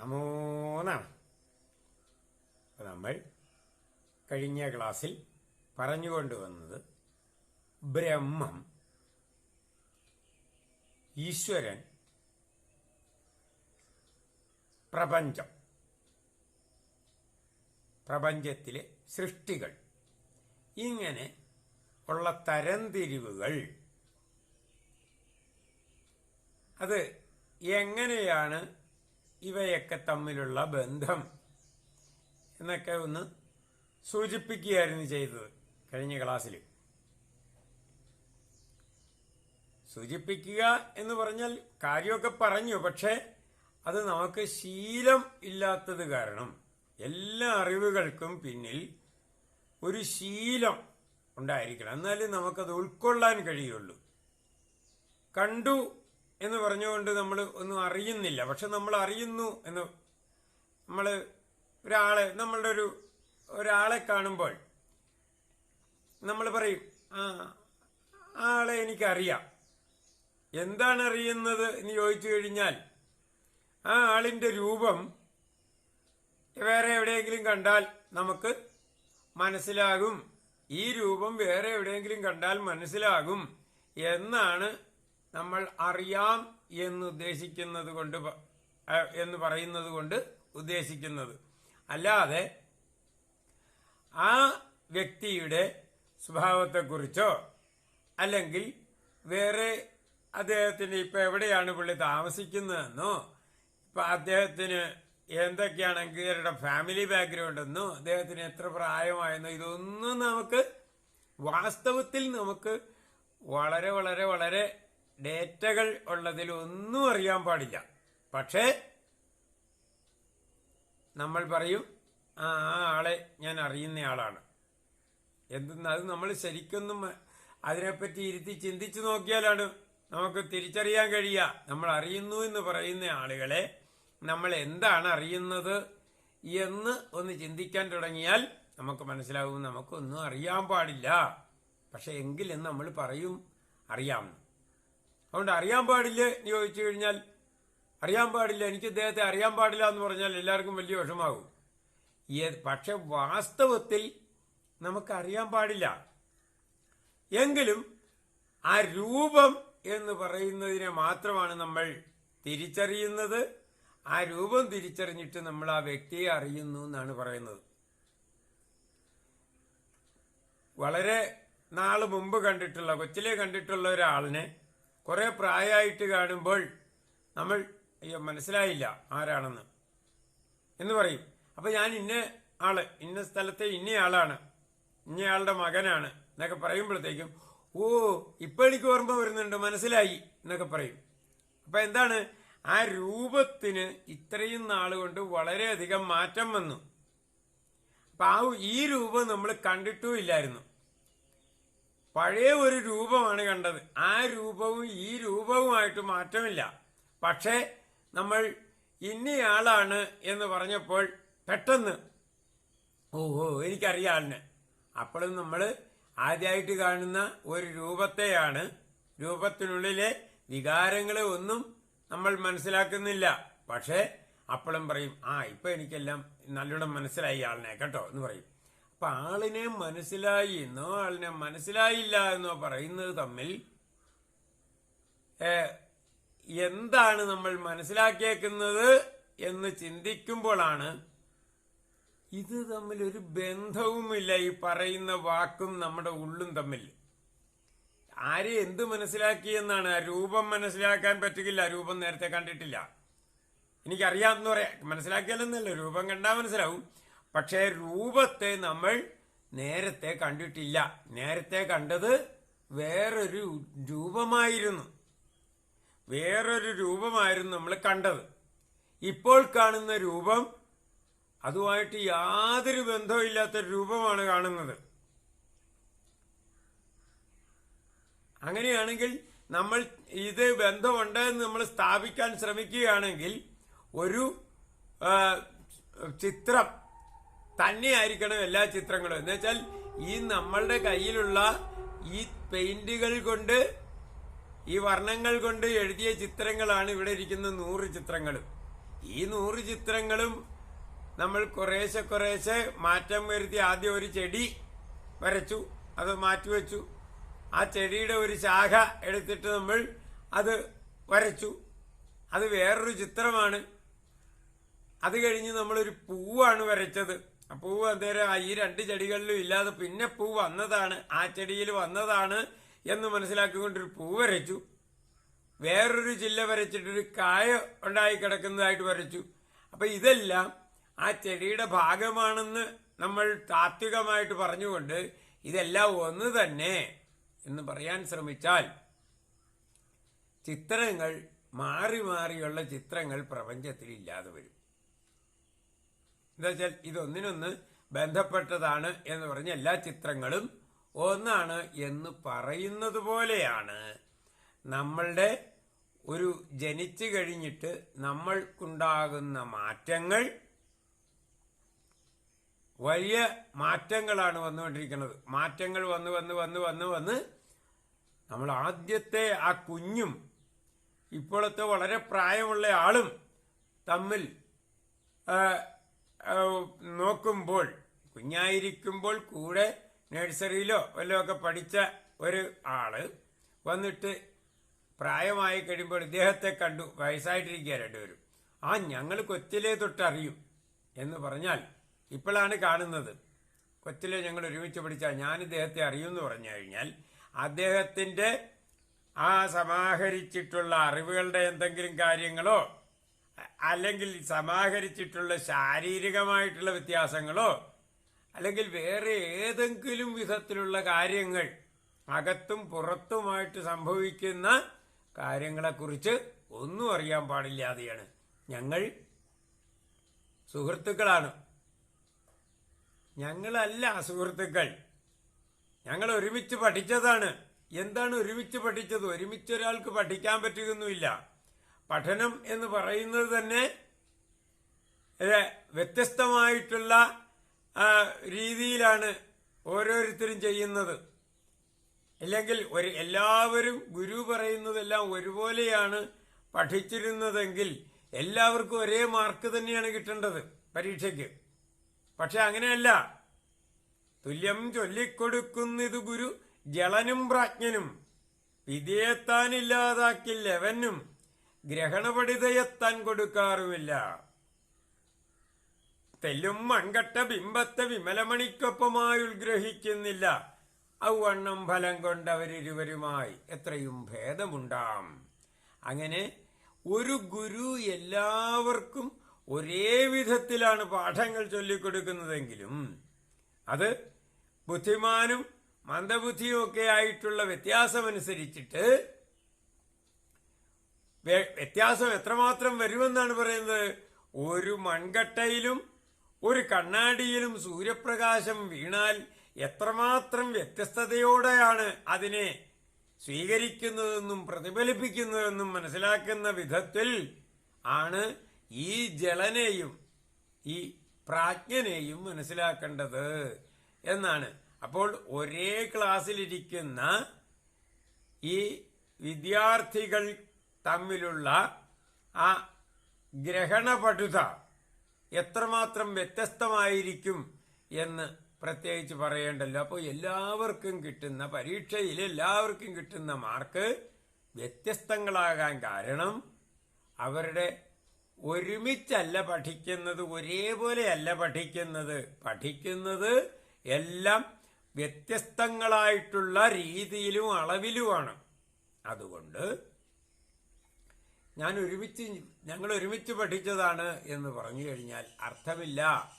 നമോ നമ. നമ്മൾ കഴിഞ്ഞ ക്ലാസ്സിൽ പറഞ്ഞുകൊണ്ടുവന്നത് ബ്രഹ്മം ഈശ്വരൻ പ്രപഞ്ചം പ്രപഞ്ചത്തിലെ സൃഷ്ടികൾ. ഇങ്ങനെ ഉള്ള തരംതിരിവുകൾ. അത് എങ്ങനെയാണ് ഇവയൊക്കെ തമ്മിലുള്ള ബന്ധം എന്നൊക്കെ ഒന്ന് സൂചിപ്പിക്കുകയായിരുന്നു ചെയ്തത് കഴിഞ്ഞ ക്ലാസ്സിൽ സൂചിപ്പിക്കുക എന്ന് പറഞ്ഞാൽ കാര്യമൊക്കെ പറഞ്ഞു പക്ഷേ അത് നമുക്ക് ശീലം ഇല്ലാത്തത് കാരണം എല്ലാ അറിവുകൾക്കും പിന്നിൽ ഒരു ശീലം ഉണ്ടായിരിക്കണം. എന്നാലേ നമുക്കത് ഉൾക്കൊള്ളാൻ കഴിയുള്ളൂ. കണ്ടു എന്ന് പറഞ്ഞുകൊണ്ട് നമ്മൾ ഒന്നും അറിയുന്നില്ല. പക്ഷെ നമ്മൾ അറിയുന്നു എന്ന് നമ്മൾ ഒരാളെ നമ്മളുടെ ഒരു ഒരാളെ കാണുമ്പോൾ നമ്മൾ പറയും ആ ആളെ എനിക്കറിയാം. എന്താണ് അറിയുന്നത് എന്ന് ചോദിച്ചു കഴിഞ്ഞാൽ ആ ആളിന്റെ രൂപം വേറെ എവിടെയെങ്കിലും കണ്ടാൽ നമുക്ക് മനസ്സിലാകും. ഈ രൂപം വേറെ എവിടെയെങ്കിലും കണ്ടാൽ മനസ്സിലാകും എന്നാണ് നമ്മൾ അറിയാം എന്ന് ഉദ്ദേശിക്കുന്നത് കൊണ്ട് എന്ന് പറയുന്നത് കൊണ്ട് ഉദ്ദേശിക്കുന്നത്. അല്ലാതെ ആ വ്യക്തിയുടെ സ്വഭാവത്തെക്കുറിച്ചോ അല്ലെങ്കിൽ വേറെ അദ്ദേഹത്തിന് ഇപ്പം എവിടെയാണ് പുള്ളി താമസിക്കുന്നതെന്നോ ഇപ്പം അദ്ദേഹത്തിന് എന്തൊക്കെയാണെങ്കിൽ അവരുടെ ഫാമിലി ബാക്ക്ഗ്രൗണ്ട് എന്നോ അദ്ദേഹത്തിന് എത്ര പ്രായമായെന്നോ ഇതൊന്നും നമുക്ക് വാസ്തവത്തിൽ നമുക്ക് വളരെ വളരെ വളരെ ഡേറ്റകൾ ഉള്ളതിൽ ഒന്നും അറിയാൻ പാടില്ല. പക്ഷേ നമ്മൾ പറയും ആ ആ ആളെ ഞാൻ അറിയുന്ന ആളാണ്. എന്തെന്ന് അത് നമ്മൾ ശരിക്കൊന്നും അതിനെപ്പറ്റി ഇരുത്തി ചിന്തിച്ചു നോക്കിയാലാണ് നമുക്ക് തിരിച്ചറിയാൻ കഴിയുക. നമ്മൾ അറിയുന്നു എന്ന് പറയുന്ന ആളുകളെ നമ്മൾ എന്താണ് അറിയുന്നത് എന്ന് ഒന്ന് ചിന്തിക്കാൻ തുടങ്ങിയാൽ നമുക്ക് മനസ്സിലാവും നമുക്കൊന്നും അറിയാൻ പാടില്ല. പക്ഷെ എങ്കിലും നമ്മൾ പറയും അറിയാമെന്ന് അതുകൊണ്ട് അറിയാൻ പാടില്ല എന്ന് ചോദിച്ചു കഴിഞ്ഞാൽ അറിയാൻ പാടില്ല എനിക്ക് ഇദ്ദേഹത്തെ അറിയാൻ പാടില്ല എന്ന് പറഞ്ഞാൽ എല്ലാവർക്കും വലിയ വിഷമാകും. പക്ഷെ വാസ്തവത്തിൽ നമുക്കറിയാൻ പാടില്ല. എങ്കിലും ആ രൂപം എന്ന് പറയുന്നതിനെ മാത്രമാണ് നമ്മൾ തിരിച്ചറിയുന്നത്. ആ രൂപം തിരിച്ചറിഞ്ഞിട്ട് നമ്മൾ ആ വ്യക്തിയെ അറിയുന്നു എന്നാണ് പറയുന്നത്. വളരെ നാൾ മുമ്പ് കണ്ടിട്ടുള്ള കൊച്ചിലെ കണ്ടിട്ടുള്ള ഒരാളിനെ കുറെ പ്രായമായിട്ട് കാണുമ്പോൾ നമ്മൾ അയ്യോ മനസ്സിലായില്ല ആരാണെന്ന്. എന്ന് പറയും. അപ്പൊ ഞാൻ ഇന്ന ആൾ ഇന്ന സ്ഥലത്തെ ഇന്നയാളാണ് ഇന്നയാളുടെ മകനാണ് എന്നൊക്കെ പറയുമ്പോഴത്തേക്കും ഓ ഇപ്പൊ എനിക്ക് ഓർമ്മ വരുന്നുണ്ട് മനസ്സിലായി എന്നൊക്കെ പറയും. അപ്പൊ എന്താണ്? ആ രൂപത്തിന് ഇത്രയും നാളുകൊണ്ട് വളരെയധികം മാറ്റം വന്നു. അപ്പൊ ആ ഈ രൂപം നമ്മൾ കണ്ടിട്ടും ഇല്ലായിരുന്നു പഴയ ഒരു രൂപമാണ് കണ്ടത്. ആ രൂപവും ഈ രൂപവുമായിട്ട് മാറ്റമില്ല. പക്ഷേ നമ്മൾ ഇന്നയാളാണ് എന്ന് പറഞ്ഞപ്പോൾ പെട്ടെന്ന് ഓഹോ എനിക്കറിയാം അപ്പോഴും നമ്മൾ ആദ്യമായിട്ട് കാണുന്ന ഒരു രൂപത്തെയാണ് രൂപത്തിനുള്ളിലെ വികാരങ്ങളെ ഒന്നും നമ്മൾ മനസ്സിലാക്കുന്നില്ല. പക്ഷേ അപ്പോഴും പറയും ആ ഇപ്പം എനിക്കെല്ലാം നല്ലോണം മനസ്സിലായി ആളിനെ കേട്ടോ എന്ന് പറയും. അപ്പൊ ആളിനെ മനസ്സിലായി എന്നോ ആളിനെ മനസ്സിലായില്ല എന്നോ പറയുന്നത് തമ്മിൽ എന്താണ് നമ്മൾ മനസ്സിലാക്കിയേക്കുന്നത് എന്ന് ചിന്തിക്കുമ്പോഴാണ് ഇത് തമ്മിൽ ഒരു ബന്ധവുമില്ല ഈ പറയുന്ന വാക്കും നമ്മുടെ ഉള്ളും തമ്മിൽ. ആരെ എന്ത് മനസ്സിലാക്കിയെന്നാണ് രൂപം മനസ്സിലാക്കാൻ പറ്റുകയില്ല രൂപം നേരത്തെ കണ്ടിട്ടില്ല. എനിക്കറിയാമെന്ന് പറയാം. മനസ്സിലാക്കിയാലെന്നല്ല രൂപം കണ്ടാൽ മനസ്സിലാവും. പക്ഷേ രൂപത്തെ നമ്മൾ നേരത്തെ കണ്ടിട്ടില്ല. നേരത്തെ കണ്ടത് വേറൊരു രൂപമായിരുന്നു. വേറൊരു രൂപമായിരുന്നു നമ്മൾ കണ്ടത്. ഇപ്പോൾ കാണുന്ന രൂപം അതുമായിട്ട് യാതൊരു ബന്ധവും ഇല്ലാത്ത രൂപമാണ് കാണുന്നത്. അങ്ങനെയാണെങ്കിൽ നമ്മൾ ഇത് ബന്ധമുണ്ട് എന്ന് നമ്മൾ സ്ഥാപിക്കാൻ ശ്രമിക്കുകയാണെങ്കിൽ ഒരു ചിത്രം തന്നെയായിരിക്കണം എല്ലാ ചിത്രങ്ങളും. എന്ന് വെച്ചാൽ ഈ നമ്മളുടെ കയ്യിലുള്ള ഈ പെയിന്റുകൾ കൊണ്ട് ഈ വർണങ്ങൾ കൊണ്ട് എഴുതിയ ചിത്രങ്ങളാണ് ഇവിടെ ഇരിക്കുന്ന നൂറ് ചിത്രങ്ങളും ഈ നൂറ് ചിത്രങ്ങളും നമ്മൾ കുറേശ്ശെ കുറേശ്ശെ മാറ്റം വരുത്തി ആദ്യം ഒരു ചെടി വരച്ചു അത് മാറ്റിവെച്ചു. ആ ചെടിയുടെ ഒരു ശാഖ എടുത്തിട്ട് നമ്മൾ അത് വരച്ചു. അത് വേറൊരു ചിത്രമാണ്. അത് കഴിഞ്ഞ് നമ്മളൊരു പൂവാണ് വരച്ചത്. പൂവ് അന്നേരം ഈ രണ്ട് ചെടികളിലും ഇല്ലാതെ പിന്നെ പൂ വന്നതാണ്. ആ ചെടിയിൽ വന്നതാണ് എന്ന് മനസ്സിലാക്കിക്കൊണ്ടൊരു പൂ വരച്ചു. വേറൊരു ജില്ല വരച്ചിട്ടൊരു കായ ഉണ്ടായി കിടക്കുന്നതായിട്ട് വരച്ചു. അപ്പൊ ഇതെല്ലാം ആ ചെടിയുടെ ഭാഗമാണെന്ന് നമ്മൾ താത്വികമായിട്ട് പറഞ്ഞുകൊണ്ട് ഇതെല്ലാം ഒന്ന് തന്നെ എന്ന് പറയാൻ ശ്രമിച്ചാൽ ചിത്രങ്ങൾ മാറി മാറിയുള്ള ചിത്രങ്ങൾ പ്രപഞ്ചത്തിൽ ഇല്ലാതെ വരും. എന്താ വെച്ചാൽ ഇതൊന്നിനൊന്ന് ബന്ധപ്പെട്ടതാണ് എന്ന് പറഞ്ഞ എല്ലാ ചിത്രങ്ങളും ഒന്നാണ് എന്ന് പറയുന്നത് പോലെയാണ്. നമ്മളുടെ ഒരു ജനിച്ചു കഴിഞ്ഞിട്ട് നമ്മൾക്കുണ്ടാകുന്ന മാറ്റങ്ങൾ വലിയ മാറ്റങ്ങളാണ് വന്നുകൊണ്ടിരിക്കുന്നത്. മാറ്റങ്ങൾ വന്ന് വന്ന് വന്ന് വന്ന് വന്ന് നമ്മൾ ആദ്യത്തെ ആ കുഞ്ഞും ഇപ്പോഴത്തെ വളരെ പ്രായമുള്ള ആളും തമ്മിൽ നോക്കുമ്പോൾ കുഞ്ഞായിരിക്കുമ്പോൾ കൂടെ നഴ്സറിയിലോ വല്ലതും ഒക്കെ പഠിച്ച ഒരു ആൾ വന്നിട്ട് പ്രായമായി കഴിയുമ്പോൾ ഇദ്ദേഹത്തെ കണ്ടു വയസ്സായിട്ടിരിക്കുക രണ്ടുപേരും. ആ ഞങ്ങൾ കൊച്ചിലെ തൊട്ടറിയും എന്ന് പറഞ്ഞാൽ ഇപ്പോഴാണ് കാണുന്നത്. കൊച്ചിലെ ഞങ്ങൾ ഒരുമിച്ച് പഠിച്ചാൽ ഞാൻ ഇദ്ദേഹത്തെ അറിയുമെന്ന് പറഞ്ഞു കഴിഞ്ഞാൽ അദ്ദേഹത്തിന്റെ ആ സമാഹരിച്ചിട്ടുള്ള അറിവുകളുടെ എന്തെങ്കിലും കാര്യങ്ങളോ അല്ലെങ്കിൽ സമാഹരിച്ചിട്ടുള്ള ശാരീരികമായിട്ടുള്ള വ്യത്യാസങ്ങളോ അല്ലെങ്കിൽ വേറെ ഏതെങ്കിലും വിധത്തിലുള്ള കാര്യങ്ങൾ അകത്തും പുറത്തുമായിട്ട് സംഭവിക്കുന്ന കാര്യങ്ങളെക്കുറിച്ച് ഒന്നും അറിയാൻ പാടില്ലാതെയാണ്. ഞങ്ങൾ സുഹൃത്തുക്കളാണ്. ഞങ്ങളല്ല സുഹൃത്തുക്കൾ. ഞങ്ങൾ ഒരുമിച്ച് പഠിച്ചതാണ്. എന്താണ് ഒരുമിച്ച് പഠിച്ചത്? ഒരുമിച്ച് ഒരാൾക്ക് പഠിക്കാൻ പറ്റുകയൊന്നുമില്ല. പഠനം എന്ന് പറയുന്നത് തന്നെ വ്യത്യസ്തമായിട്ടുള്ള രീതിയിലാണ് ഓരോരുത്തരും ചെയ്യുന്നത്. അല്ലെങ്കിൽ ഒരു എല്ലാവരും ഗുരു പറയുന്നതെല്ലാം ഒരുപോലെയാണ് പഠിച്ചിരുന്നതെങ്കിൽ എല്ലാവർക്കും ഒരേ മാർക്ക് തന്നെയാണ് കിട്ടേണ്ടത് പരീക്ഷയ്ക്ക്. പക്ഷെ അങ്ങനെയല്ല. തുല്യം ചൊല്ലിക്കൊടുക്കുന്നത് ഗുരു ജളനും പ്രാജ്ഞനും. വിധേയത്താനില്ലാതാക്കിൽ എവനും ഗ്രഹണപഠിതയെത്താൻ കൊടുക്കാറുമില്ല. തെല്ലും മൺകട്ട ബിംബത്തെ വിമലമണിക്കൊപ്പമായി ഉത്ഗ്രഹിക്കുന്നില്ല. ഔവണ്ണം ഫലം കൊണ്ടവരിരുവരുമായി എത്രയും ഭേദമുണ്ടാം. അങ്ങനെ ഒരു ഗുരു എല്ലാവർക്കും ഒരേ വിധത്തിലാണ് പാഠങ്ങൾ ചൊല്ലിക്കൊടുക്കുന്നതെങ്കിലും അത് ബുദ്ധിമാനും മന്ദബുദ്ധിയും ഒക്കെ ആയിട്ടുള്ള വ്യത്യാസമനുസരിച്ചിട്ട് വ്യത്യാസം എത്രമാത്രം വരുമെന്നാണ് പറയുന്നത്? ഒരു മൺകട്ടയിലും ഒരു കണ്ണാടിയിലും സൂര്യപ്രകാശം വീണാൽ എത്രമാത്രം വ്യത്യസ്തതയോടെയാണ് അതിനെ സ്വീകരിക്കുന്നതെന്നും പ്രതിഫലിപ്പിക്കുന്നതെന്നും മനസ്സിലാക്കുന്ന വിധത്തിൽ ആണ് ഈ ജലനെയും ഈ പ്രാജ്ഞനെയും മനസ്സിലാക്കേണ്ടത് എന്നാണ്. അപ്പോൾ ഒരേ ക്ലാസ്സിലിരിക്കുന്ന ഈ വിദ്യാർത്ഥികൾ തമ്മിലുള്ള ആ ഗ്രഹണപടുത എത്രമാത്രം വ്യത്യസ്തമായിരിക്കും എന്ന് പ്രത്യേകിച്ച് പറയേണ്ടല്ലോ. അപ്പോൾ എല്ലാവർക്കും കിട്ടുന്ന പരീക്ഷയിൽ എല്ലാവർക്കും കിട്ടുന്ന മാർക്ക് വ്യത്യസ്തങ്ങളാകാൻ കാരണം അവരുടെ ഒരുമിച്ചല്ല പഠിക്കുന്നത് ഒരേപോലെയല്ല പഠിക്കുന്നത്. പഠിക്കുന്നത് എല്ലാം വ്യത്യസ്തങ്ങളായിട്ടുള്ള രീതിയിലും അളവിലുമാണ്. അതുകൊണ്ട് ഞാൻ ഒരുമിച്ച് ഞങ്ങൾ ഒരുമിച്ച് പഠിച്ചതാണ് എന്ന് പറഞ്ഞു കഴിഞ്ഞാൽ അർത്ഥമില്ല.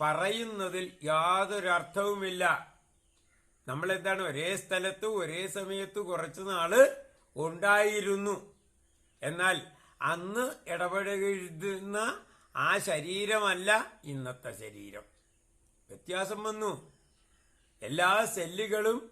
പറയുന്നതിൽ യാതൊരു അർത്ഥവുമില്ല നമ്മൾ എന്താണ് ഒരേ സ്ഥലത്ത് ഒരേ സമയത്ത് കുറച്ചു നാൾ ഉണ്ടായിരുന്നു. എന്നാൽ അന്ന് ഇടപഴകുന്ന ആ ശരീരമല്ല ഇന്നത്തെ ശരീരം. വ്യത്യാസം വന്നു. എല്ലാ സെല്ലുകളും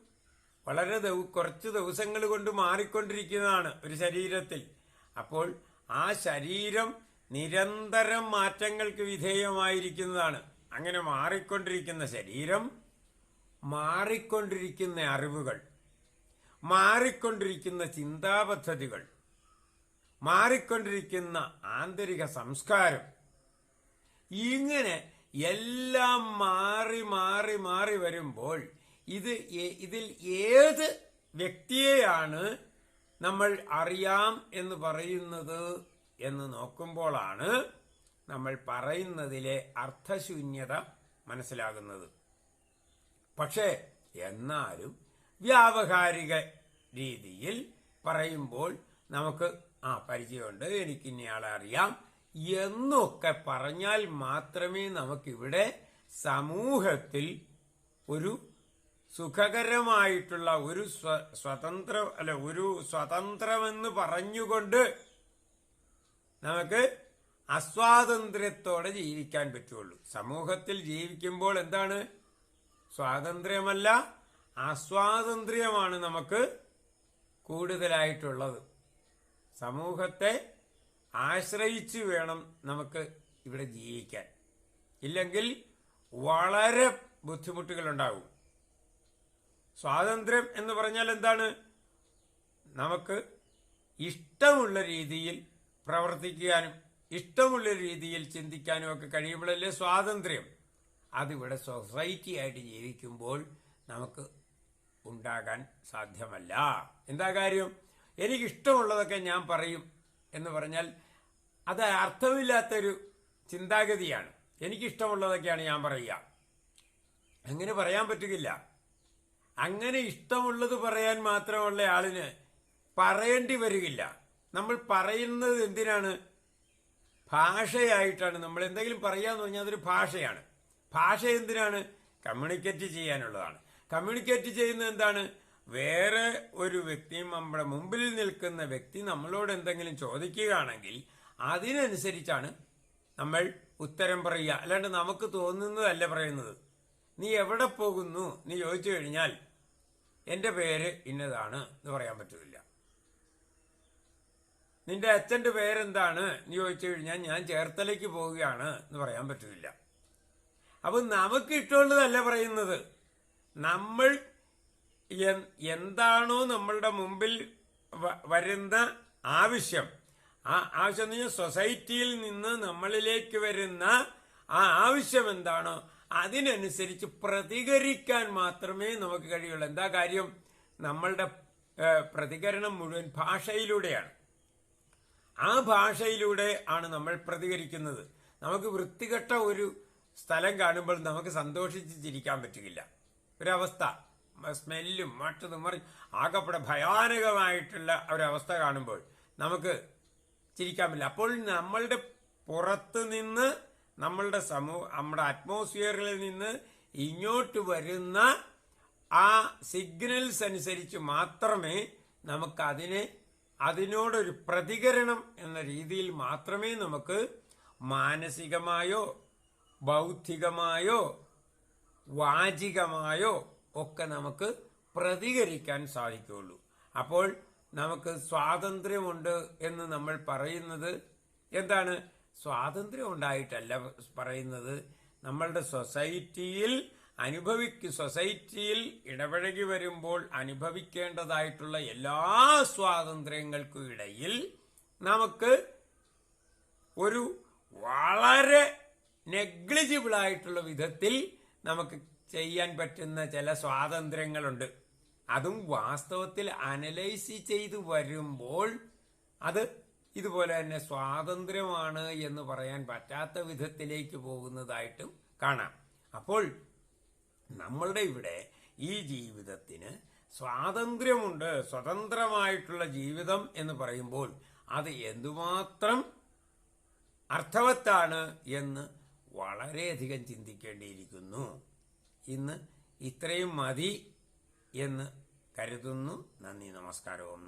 വളരെ കുറച്ച് ദിവസങ്ങൾ കൊണ്ട് മാറിക്കൊണ്ടിരിക്കുന്നതാണ് ഒരു ശരീരത്തിൽ. അപ്പോൾ ആ ശരീരം നിരന്തരം മാറ്റങ്ങൾക്ക് വിധേയമായിരിക്കുന്നതാണ്. അങ്ങനെ മാറിക്കൊണ്ടിരിക്കുന്ന ശരീരം മാറിക്കൊണ്ടിരിക്കുന്ന അറിവുകൾ മാറിക്കൊണ്ടിരിക്കുന്ന ചിന്താപദ്ധതികൾ മാറിക്കൊണ്ടിരിക്കുന്ന ആന്തരിക സംസ്കാരം ഇങ്ങനെ എല്ലാം മാറി മാറി മാറി വരുമ്പോൾ ഇത് ഇതിൽ ഏത് വ്യക്തിയെയാണ് നമ്മൾ അറിയാം എന്ന് പറയുന്നത് എന്ന് നോക്കുമ്പോഴാണ് നമ്മൾ പറയുന്നതിലെ അർത്ഥശൂന്യത മനസ്സിലാകുന്നത്. പക്ഷേ എന്നാലും വ്യാവഹാരിക രീതിയിൽ പറയുമ്പോൾ നമുക്ക് ആ പരിചയമുണ്ട് എനിക്ക് ഇന്നയാളെ അറിയാം എന്നൊക്കെ പറഞ്ഞാൽ മാത്രമേ നമുക്കിവിടെ സമൂഹത്തിൽ ഒരു സുഖകരമായിട്ടുള്ള ഒരു സ്വ- സ്വതന്ത്ര അല്ല ഒരു സ്വതന്ത്രമെന്ന് പറഞ്ഞുകൊണ്ട് നമുക്ക് അസ്വാതന്ത്ര്യത്തോടെ ജീവിക്കാൻ പറ്റുള്ളൂ. സമൂഹത്തിൽ ജീവിക്കുമ്പോൾ എന്താണ്? സ്വാതന്ത്ര്യമല്ല അസ്വാതന്ത്ര്യമാണ് നമുക്ക് കൂടുതലായിട്ടുള്ളത്. സമൂഹത്തെ ആശ്രയിച്ച് വേണം നമുക്ക് ഇവിടെ ജീവിക്കാൻ. ഇല്ലെങ്കിൽ വളരെ ബുദ്ധിമുട്ടുകൾ ഉണ്ടാകും സ്വാതന്ത്ര്യം എന്ന് പറഞ്ഞാൽ എന്താണ്? നമുക്ക് ഇഷ്ടമുള്ള രീതിയിൽ പ്രവർത്തിക്കാനും ഇഷ്ടമുള്ള രീതിയിൽ ചിന്തിക്കാനും ഒക്കെ കഴിയുമ്പോഴല്ലേ സ്വാതന്ത്ര്യം. അതിവിടെ സൊസൈറ്റി ആയിട്ട് ജീവിക്കുമ്പോൾ നമുക്ക് ഉണ്ടാകാൻ സാധ്യമല്ല. എന്താ കാര്യം? എനിക്കിഷ്ടമുള്ളതൊക്കെ ഞാൻ പറയും എന്ന് പറഞ്ഞാൽ അത് അർത്ഥമില്ലാത്തൊരു ചിന്താഗതിയാണ്. എനിക്കിഷ്ടമുള്ളതൊക്കെയാണ് ഞാൻ പറയുക. അങ്ങനെ പറയാൻ പറ്റുകയില്ല. അങ്ങനെ ഇഷ്ടമുള്ളത് പറയാൻ മാത്രമുള്ള ആളിന് പറയേണ്ടി വരികയില്ല. നമ്മൾ പറയുന്നത് എന്തിനാണ്? ഭാഷയായിട്ടാണ്. നമ്മൾ എന്തെങ്കിലും പറയാന്ന് പറഞ്ഞാൽ അതൊരു ഭാഷയാണ്. ഭാഷ എന്തിനാണ്? കമ്മ്യൂണിക്കേറ്റ് ചെയ്യാനുള്ളതാണ്. കമ്മ്യൂണിക്കേറ്റ് ചെയ്യുന്നത് എന്താണ്? വേറെ ഒരു വ്യക്തിയും നമ്മുടെ മുമ്പിൽ നിൽക്കുന്ന വ്യക്തി നമ്മളോട് എന്തെങ്കിലും ചോദിക്കുകയാണെങ്കിൽ അതിനനുസരിച്ചാണ് നമ്മൾ ഉത്തരം പറയുക. അല്ലാണ്ട് നമുക്ക് തോന്നുന്നതല്ല പറയുന്നത്. നീ എവിടെ പോകുന്നു? നീ ചോദിച്ചു കഴിഞ്ഞാൽ എന്റെ പേര് ഇന്നതാണ് എന്ന് പറയാൻ പറ്റില്ല നിന്റെ അച്ഛന്റെ പേരെന്താണ് എന്ന് ചോദിച്ചു കഴിഞ്ഞാൽ ഞാൻ ചേർത്തലയ്ക്ക് പോവുകയാണ് എന്ന് പറയാൻ പറ്റില്ല അപ്പം നമുക്ക് ഇഷ്ടമുള്ളതല്ല പറയുന്നത്. നമ്മൾ എന്താണോ നമ്മളുടെ മുമ്പിൽ വരുന്ന ആവശ്യം. ആ ആവശ്യം എന്ന് സൊസൈറ്റിയിൽ നിന്ന് നമ്മളിലേക്ക് വരുന്ന ആ ആവശ്യം എന്താണോ അതിനനുസരിച്ച് പ്രതികരിക്കാൻ മാത്രമേ നമുക്ക് കഴിയുള്ളൂ. എന്താ കാര്യം? നമ്മളുടെ പ്രതികരണം മുഴുവൻ ഭാഷയിലൂടെയാണ്. ആ ഭാഷയിലൂടെ ആണ് നമ്മൾ പ്രതികരിക്കുന്നത്. നമുക്ക് വൃത്തികെട്ട ഒരു സ്ഥലം കാണുമ്പോൾ നമുക്ക് സന്തോഷിച്ച് ചിരിക്കാൻ പറ്റുകയില്ല ഒരവസ്ഥ. സ്മെല്ലും മറ്റതും മറി ആകപ്പെടെ ഭയാനകമായിട്ടുള്ള ഒരവസ്ഥ കാണുമ്പോൾ നമുക്ക് ചിരിക്കാൻ പറ്റില്ല. അപ്പോൾ നമ്മളുടെ പുറത്ത് നിന്ന് നമ്മളുടെ സമൂഹ നമ്മുടെ അറ്റ്മോസ്ഫിയറിൽ നിന്ന് ഇങ്ങോട്ട് വരുന്ന ആ സിഗ്നൽസ് അനുസരിച്ച് മാത്രമേ നമുക്ക് അതിനെ അതിനോടൊരു പ്രതികരണം എന്ന രീതിയിൽ മാത്രമേ നമുക്ക് മാനസികമായോ ബൗദ്ധികമായോ വാചികമായോ ഒക്കെ നമുക്ക് പ്രതികരിക്കാൻ സാധിക്കുകയുള്ളൂ. അപ്പോൾ നമുക്ക് സ്വാതന്ത്ര്യമുണ്ട് എന്ന് നമ്മൾ പറയുന്നത് എന്താണ്? സ്വാതന്ത്ര്യം ഉണ്ടായിട്ടല്ല പറയുന്നത്. നമ്മളുടെ സൊസൈറ്റിയിൽ അനുഭവിക്ക സൊസൈറ്റിയിൽ ഇടപഴകി വരുമ്പോൾ അനുഭവിക്കേണ്ടതായിട്ടുള്ള എല്ലാ സ്വാതന്ത്ര്യങ്ങൾക്കും ഇടയിൽ നമുക്ക് ഒരു വളരെ നെഗ്ലിജിബിൾ ആയിട്ടുള്ള വിധത്തിൽ നമുക്ക് ചെയ്യാൻ പറ്റുന്ന ചില സ്വാതന്ത്ര്യങ്ങളുണ്ട്. അതും വാസ്തവത്തിൽ അനലൈസ് ചെയ്തു വരുമ്പോൾ അത് ഇതുപോലെ തന്നെ സ്വാതന്ത്ര്യമാണ് എന്ന് പറയാൻ പറ്റാത്ത വിധത്തിലേക്ക് പോകുന്നതായിട്ടും കാണാം. അപ്പോൾ നമ്മളുടെ ഇവിടെ ഈ ജീവിതത്തിന് സ്വാതന്ത്ര്യമുണ്ട് സ്വതന്ത്രമായിട്ടുള്ള ജീവിതം എന്ന് പറയുമ്പോൾ അത് എന്തുമാത്രം അർത്ഥവത്താണ് എന്ന് വളരെയധികം ചിന്തിക്കേണ്ടിയിരിക്കുന്നു. ഇന്ന് ഇത്രയും മതി എന്ന് കരുതുന്നു. നന്ദി നമസ്കാരവും ഓം